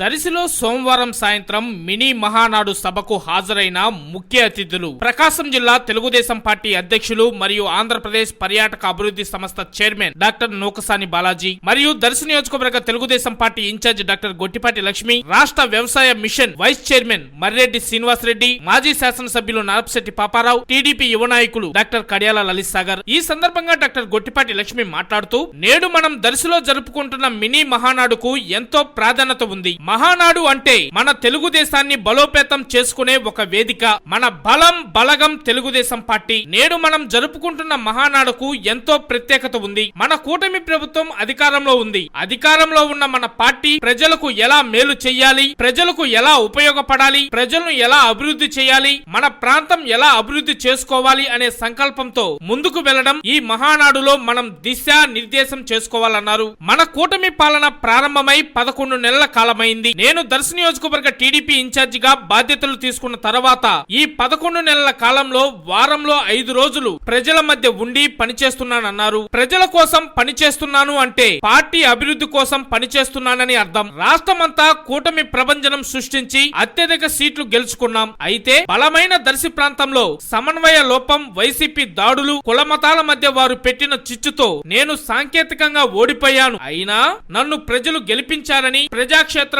దరిసిలో సోమవారం సాయంత్రం మినీ మహానాడు సభకు హాజరైన ముఖ్య అతిథులు. ప్రకాశం జిల్లా తెలుగుదేశం పార్టీ అధ్యక్షులు మరియు ఆంధ్రప్రదేశ్ పర్యాటక అభివృద్ధి సంస్థ చైర్మన్ డాక్టర్ నూకసాని బాలాజీ మరియు దర్శి నియోజకవర్గ Telugu Desam party incharge doctor Gottipati Lakshmi రాష్ట్ర వ్యవసాయ mission vice chairman Marreddy Srinivas Reddy మాజీ శాసనసభ్యులు నరపశెట్టి పాపారావు టీడీపీ యువ నాయకులు డాక్టర్ కడియాల లలిత్ సాగర్ ఈ సందర్భంగా డాక్టర్ గొట్టిపాటి లక్ష్మి మాట్లాడుతూ నేడు మనం దర్శిలో జరుపుకుంటున్న మినీ మహానాడుకు ఎంతో ప్రాధాన్యత ఉంది. మహానాడు అంటే మన తెలుగుదేశాన్ని బలోపేతం చేసుకునే ఒక వేదిక. మన బలం బలగం తెలుగుదేశం పార్టీ. నేడు మనం జరుపుకుంటున్న మహానాడుకు ఎంతో ప్రత్యేకత ఉంది. మన కూటమి ప్రభుత్వం అధికారంలో ఉంది. అధికారంలో ఉన్న మన పార్టీ ప్రజలకు ఎలా మేలు చేయాలి? ప్రజలకు ఎలా ఉపయోగపడాలి? ప్రజలను ఎలా అభివృద్ధి చేయాలి? మన ప్రాంతం ఎలా అభివృద్ధి చేసుకోవాలి అనే సంకల్పంతో ముందుకు వెళ్ళడం ఈ మహానాడులో మనం దిశ నిర్దేశం చేసుకోవాలన్నారు. మన కూటమి పాలన ప్రారంభమై పదకొండు నెలల కాలమైంది. నేను దర్శ నియోజకవర్గ టీడీపీ ఇన్ఛార్జిగా బాధ్యతలు తీసుకున్న తర్వాత ఈ పదకొండు నెలల కాలంలో వారంలో ఐదు రోజులు ప్రజల మధ్య ఉండి పనిచేస్తున్నానన్నారు. ప్రజల కోసం పనిచేస్తున్నాను అంటే పార్టీ అభివృద్ధి కోసం పనిచేస్తున్నానని అర్థం. రాష్ట్రమంతా కూటమి ప్రభంజనం సృష్టించి అత్యధిక సీట్లు గెలుచుకున్నాం. అయితే బలమైన దర్శి ప్రాంతంలో సమన్వయ లోపం వైసీపీ దాడులు కులమతాల మధ్య వారు పెట్టిన చిచ్చుతో నేను సాంకేతికంగా ఓడిపోయాను. అయినా నన్ను ప్రజలు గెలిపించారని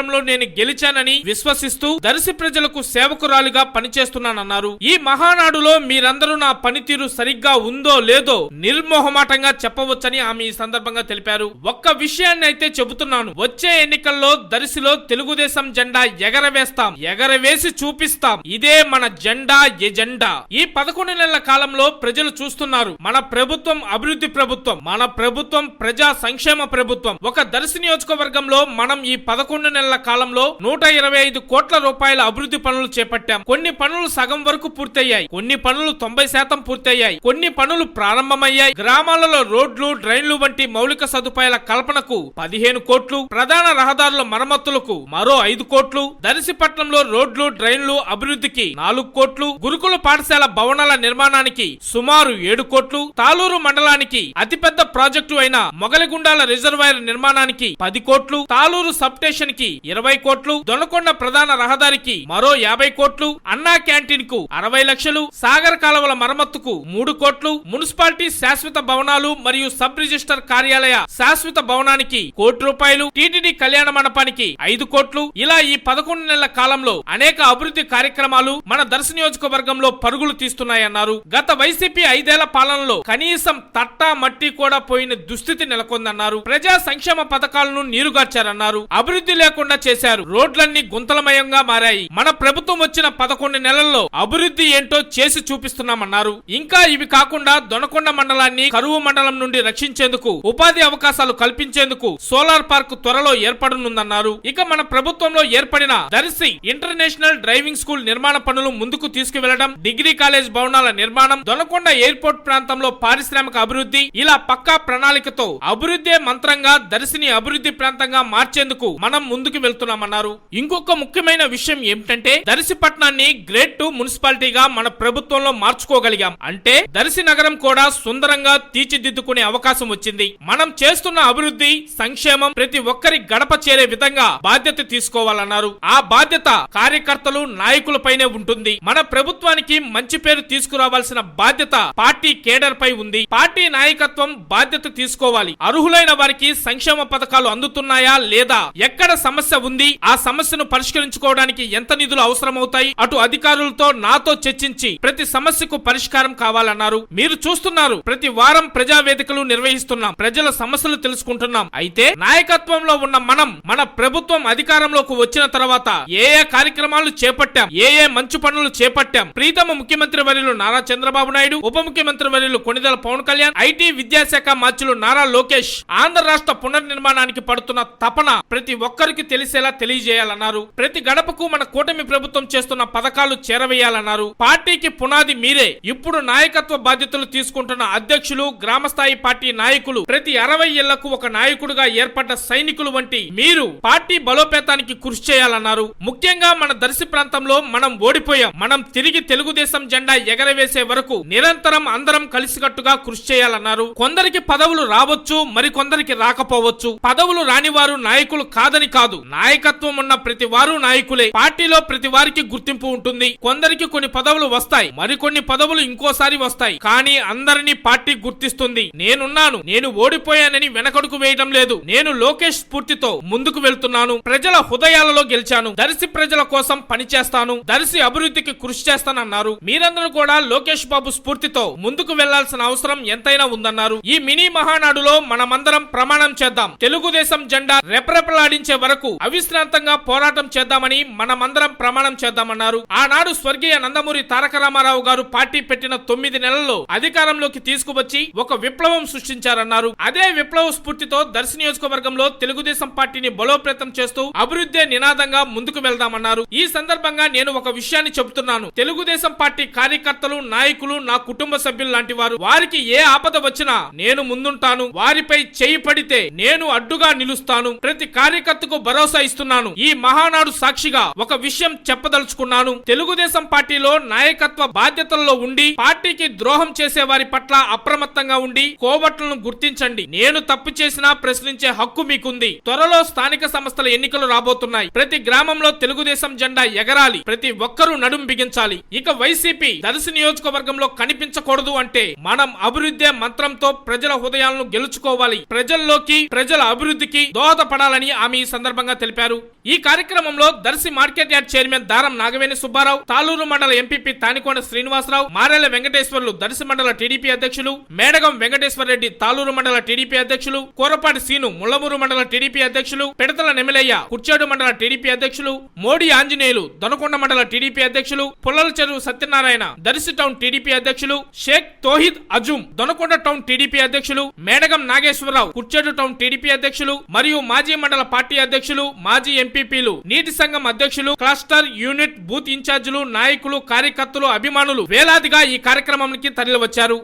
ప్రజాక్షేత్రంలో నేను గెలిచానని విశ్వసిస్తూ దర్శి ప్రజలకు సేవకురాలిగా పనిచేస్తున్నానన్నారు. ఈ మహానాడులో మీరందరూ నా పనితీరు సరిగ్గా ఉందో లేదో నిర్మోహమాటంగా చెప్పవచ్చని ఆమె ఈ సందర్భంగా తెలిపారు. ఒక్క విషయాన్ని అయితే చెబుతున్నాను. వచ్చే ఎన్నికల్లో దర్శిలో తెలుగుదేశం జెండా ఎగరవేస్తాం. ఎగరవేసి చూపిస్తాం. ఇదే మన జెండా ఎజెండా. ఈ పదకొండు నెలల కాలంలో ప్రజలు చూస్తున్నారు. మన ప్రభుత్వం అభివృద్ధి ప్రభుత్వం మన ప్రభుత్వం ప్రజా సంక్షేమ ప్రభుత్వం. ఒక దర్శి నియోజకవర్గంలో మనం ఈ పదకొండు నెలల కాలంలో నూట ఇరవై ఐదు కోట్ల రూపాయల అభివృద్ధి పనులు చేపట్టాం. కొన్ని పనులు సగం వరకు పూర్తయ్యాయి. కొన్ని పనులు తొంభై శాతం పూర్తయ్యాయి. కొన్ని పనులు ప్రారంభమయ్యాయి. గ్రామాలలో రోడ్లు డ్రైన్లు వంటి మౌలిక సదుపాయాల కల్పనకు పదిహేను కోట్లు ప్రధాన రహదారుల మరమ్మతులకు మరో ఐదు కోట్లు దర్శిపట్నంలో రోడ్లు డ్రైన్లు అభివృద్ధికి నాలుగు కోట్లు గురుకుల పాఠశాల భవనాల నిర్మాణానికి సుమారు ఏడు కోట్లు తాలూరు మండలానికి అతిపెద్ద ప్రాజెక్టు అయిన మొగలిగుండాల రిజర్వాయర్ నిర్మాణానికి పది కోట్లు తాలూరు సబ్ స్టేషన్కి ఇరవై కోట్లు దొనకొండ ప్రధాన రహదారికి మరో యాభై కోట్లు అన్నా క్యాంటీన్కు అరవై లక్షలు సాగర్ కాలువల మరమ్మతుకు మూడు కోట్లు మున్సిపాలిటీ శాశ్వత భవనాలు మరియు సబ్ రిజిస్టర్ కార్యాలయ శాశ్వత భవనానికి కోటి రూపాయలు టీటీడీ కళ్యాణ మండపానికి ఐదు కోట్లు. ఇలా ఈ పదకొండు నెలల కాలంలో అనేక అభివృద్ధి కార్యక్రమాలు మన దర్శ నియోజకవర్గంలో పరుగులు తీస్తున్నాయన్నారు. గత వైసీపీ ఐదేళ్ళ పాలనలో కనీసం తట్టా మట్టి కూడా పోయిన దుస్థితి నెలకొందన్నారు. ప్రజా సంక్షేమ పథకాలను నీరుగార్చారన్నారు. అభివృద్ధి లేకుండా చేశారు. రోడ్లన్నీ గుంతలమయంగా మారాయి. మన ప్రభుత్వం వచ్చిన పదకొండు నెలల్లో అభివృద్ధి ఏంటో చేసి చూపిస్తున్నామన్నారు. ఇంకా ఇవి కాకుండా దొనకొండ మండలాన్ని కరువు మండలం నుండి రక్షించేందుకు ఉపాధి అవకాశాలు కల్పించేందుకు సోలార్ పార్క్ త్వరలో ఏర్పడనుందన్నారు. ఇక మన ప్రభుత్వంలో ఏర్పడిన దర్శి ఇంటర్నేషనల్ డ్రైవింగ్ స్కూల్ నిర్మాణ పనులు ముందుకు తీసుకువెళ్ళడం డిగ్రీ కాలేజ్ భవనాల నిర్మాణం దొనకొండ ఎయిర్పోర్ట్ ప్రాంతంలో పారిశ్రామిక అభివృద్ధి ఇలా పక్కా ప్రణాళికతో అభివృద్ధి మంత్రంగా దర్శిని అభివృద్ధి ప్రాంతంగా మార్చేందుకు మనం ముందుకు వెళ్తున్నామన్నారు. ఇంకొక ముఖ్యమైన విషయం ఏమిటంటే దర్శి పట్టణాన్ని గ్రేడ్ టూ మున్సిపాలిటీగా మన ప్రభుత్వంలో మార్చుకోగలిగాం. అంటే దర్శి నగరం కూడా సుందరంగా తీర్చిదిద్దుకునే అవకాశం వచ్చింది. మనం చేస్తున్న అభివృద్ధి సంక్షేమం ప్రతి ఒక్కరి గడప చేరే విధంగా బాధ్యత తీసుకోవాలన్నారు. ఆ బాధ్యత కార్యకర్తలు నాయకులపైనే ఉంటుంది. మన ప్రభుత్వానికి మంచి పేరు తీసుకురావాల్సిన బాధ్యత పార్టీ కేడర్ పై ఉంది. పార్టీ నాయకత్వం బాధ్యత తీసుకోవాలి. అర్హులైన వారికి సంక్షేమ పథకాలు అందుతున్నాయా లేదా ఎక్కడ సమస్య ఉంది. ఆ సమస్యను పరిష్కరించుకోవడానికి ఎంత నిధులు అవసరమవుతాయి? అటు అధికారులతో నాతో చర్చించి ప్రతి సమస్యకు పరిష్కారం కావాలన్నారు. మీరు చూస్తున్నారు ప్రతి వారం ప్రజా వేదికలు నిర్వహిస్తున్నాం. ప్రజల సమస్యలు తెలుసుకుంటున్నాం. అయితే నాయకత్వంలో ఉన్న మనం మన ప్రభుత్వం అధికారంలోకి వచ్చిన తర్వాత ఏ ఏ కార్యక్రమాలు చేపట్టాం ఏ ఏ మంచి పనులు చేపట్టాం? ప్రీతమ ముఖ్యమంత్రి వర్యులు నారా చంద్రబాబు నాయుడు ఉప ముఖ్యమంత్రి వర్యులు కొనిదల పవన్ కళ్యాణ్ ఐటీ విద్యాశాఖ మార్చులు నారా లోకేష్ ఆంధ్ర రాష్ట్ర పునర్నిర్మాణానికి పడుతున్న తపన ప్రతి ఒక్కరికి తెలిసేలా తెలియజేయాలన్నారు. ప్రతి గడపకు మన కూటమి ప్రభుత్వం చేస్తున్న పథకాలు చేరవేయాలన్నారు. పార్టీకి పునాది మీరే. ఇప్పుడు నాయకత్వ బాధ్యతలు తీసుకుంటున్న అధ్యక్షులు గ్రామస్థాయి పార్టీ నాయకులు ప్రతి అరవై ఏళ్ళకు ఒక నాయకుడుగా ఏర్పడ్డ సైనికులు వంటి మీరు పార్టీ బలోపేతానికి కృషి చేయాలన్నారు. ముఖ్యంగా మన దర్శి ప్రాంతంలో మనం ఓడిపోయాం. మనం తిరిగి తెలుగుదేశం జెండా ఎగరవేసే వరకు నిరంతరం అందరం కలిసికట్టుగా కృషి చేయాలన్నారు. కొందరికి పదవులు రావచ్చు మరి కొందరికి రాకపోవచ్చు. పదవులు రాని వారు నాయకులు కాదని కాదు. నాయకత్వం ఉన్న ప్రతి వారు నాయకులే. పార్టీలో ప్రతి వారికి గుర్తింపు ఉంటుంది. కొందరికి కొన్ని పదవులు వస్తాయి. మరికొన్ని పదవులు ఇంకోసారి వస్తాయి. కానీ అందరినీ పార్టీ గుర్తిస్తుంది. నేనున్నాను. నేను ఓడిపోయానని వెనకడుకు వేయడం లేదు. నేను లోకేష్ స్ఫూర్తితో ముందుకు వెళ్తున్నాను. ప్రజల హృదయాలలో గెలిచాను. దర్శి ప్రజల కోసం పనిచేస్తాను. దర్శి అభివృద్ధికి కృషి చేస్తానన్నారు. మీరందరూ కూడా లోకేష్ బాబు స్ఫూర్తితో ముందుకు వెళ్ళాల్సిన అవసరం ఎంతైనా ఉందన్నారు. ఈ మినీ మహానాడులో మనమందరం ప్రమాణం చేద్దాం. తెలుగుదేశం జెండా రెపరెపలాడించే వరకు అవిశ్రాంతంగా పోరాటం చేద్దామని మనమందరం ప్రమాణం చేద్దామన్నారు. ఆనాడు స్వర్గీయ నందమూరి తారక రామారావు గారు పార్టీ పెట్టిన తొమ్మిది నెలల్లో అధికారంలోకి తీసుకువచ్చి ఒక విప్లవం సృష్టించారన్నారు. అదే విప్లవ స్ఫూర్తితో దర్శ నియోజకవర్గంలో తెలుగుదేశం పార్టీని బలోపేతం చేస్తూ అభివృద్ధి నినాదంగా ముందుకు వెళ్దామన్నారు. ఈ సందర్భంగా నేను ఒక విషయాన్ని చెబుతున్నాను. తెలుగుదేశం పార్టీ కార్యకర్తలు నాయకులు నా కుటుంబ సభ్యులు లాంటి వారు వారికి ఏ ఆపద వచ్చినా నేను ముందుంటాను. వారిపై చేయి పడితే నేను అడ్డుగా నిలుస్తాను. ప్రతి కార్యకర్తకు భరోసా ఇస్తున్నాను ఈ మహానాడు సాక్షిగా ఒక విషయం చెప్పదలుచుకున్నాను. తెలుగుదేశం పార్టీలో నాయకత్వ బాధ్యతల్లో ఉండి పార్టీకి ద్రోహం చేసే వారి పట్ల అప్రమత్తంగా ఉండి కోవట్లను గుర్తించండి. నేను తప్పు చేసినా ప్రశ్నించే హక్కు మీకుంది. త్వరలో స్థానిక సంస్థల ఎన్నికలు రాబోతున్నాయి. ప్రతి గ్రామంలో తెలుగుదేశం జెండా ఎగరాలి. ప్రతి ఒక్కరూ నడుం బిగించాలి. ఇక వైసీపీ దర్శి నియోజకవర్గంలో కనిపించకూడదు అంటే మనం అభివృద్ధి మంత్రంతో ప్రజల హృదయాలను గెలుచుకోవాలి. ప్రజల్లోకి ప్రజల అభివృద్ధికి దోహదపడాలని ఆమె ఈ సందర్భంగా తెలిపారు. ఈ కార్యక్రమంలో దర్శి మార్కెట్ యార్డ్ చైర్మన్ దారం నాగవేణి సుబ్బారావు తాలూరు మండల ఎంపీపీ తానికొండ శ్రీనివాసరావు మారెల వెంకటేశ్వర్లు దర్శి మండల టీడీపీ అధ్యక్షులు మేడగం వెంకటేశ్వర రెడ్డి తాలూరు మండల టీడీపీ అధ్యక్షులు కోరపాటి సీను ముళ్ళమూరు మండల టీడీపీ అధ్యక్షులు పిడతల నెమలయ్య కుర్చేడు మండల టీడీపీ అధ్యక్షులు మోడీ ఆంజనేయులు దొనకొండ మండల టీడీపీ అధ్యక్షులు పుల్లల చెరువు సత్యనారాయణ దర్శి టౌన్ టీడీపీ అధ్యక్షులు షేక్ తోహిద్ అజుమ్ దొనకొండ టౌన్ టీడీపీ అధ్యక్షులు మేడగం నాగేశ్వరరావు కుర్చేడు టౌన్ టీడీపీ అధ్యక్షులు మరియు మాజీ మండల పార్టీ అధ్యక్షులు మాజీ ఎంపీపీలు నీటి సంఘం అధ్యక్షులు క్లస్టర్ యూనిట్ బూత్ ఇన్ఛార్జీలు నాయకులు కార్యకర్తలు అభిమానులు వేలాదిగా ఈ కార్యక్రమానికి తరలివచ్చారు.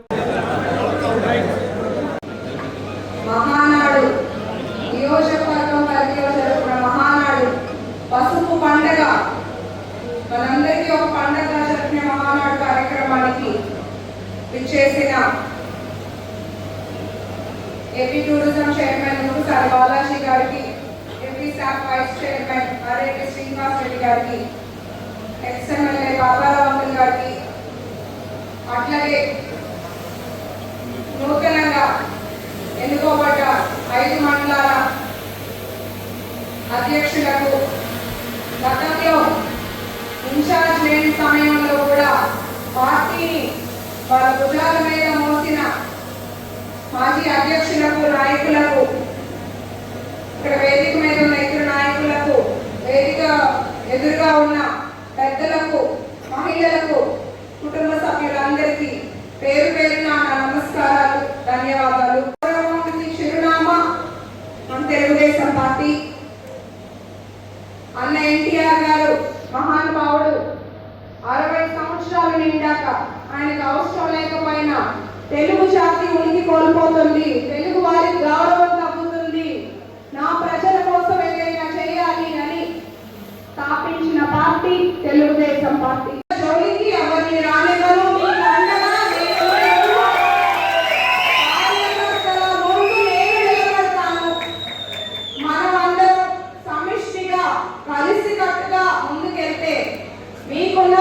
పసుపు పండగ. మనందరికీ ఒక పండగ జరిపిన మహానాడు కార్యక్రమానికి విచ్చేసిన AP tourism chairman sir Balaji గారికి staff vice chairman Srinivas Reddy గారికి ఎక్స్ఎమ్మెల్యే బాబారావు అంకుల్ గారికి అట్లాగే నూతనంగా ఎన్నుకోబడ్డ ఐదు మండలాల అధ్యక్షులకు గతంలో ఇన్ఛార్జ్ లేని సమయంలో కూడా పార్టీని వాళ్ళ భుజాల మీద మోసిన మాజీ అధ్యక్షులకు నాయకులకు ఇక్కడ వేదిక మీద ఉన్న ఇతర నాయకులకు వేదిక ఎదురుగా ఉన్న పెద్దలకు మహిళలకు కుటుంబ సభ్యులందరికీ పేరు పేరున నా నమస్కారాలు ధన్యవాదాలు. చిరునామా మన తెలుగుదేశం పార్టీ. అన్న ఎన్టీఆర్ గారు మహానుభావుడు. అరవై సంవత్సరాలు నిండాక ఆయనకు అవసరం లేకపోయినా తెలుగు జాతి ఉనికి కోల్పోతుంది. తెలుగు వారికి గౌరవం నా ప్రజల కోసం ఏదైనా చేయాలి అని స్థాపించిన పార్టీ తెలుగుదేశం పార్టీ. జోలికి ఎవరిని రానివ్వను మనమందరం సమిష్టిగా కలిసికట్టుగా ముందుకెళ్తే మీకున్న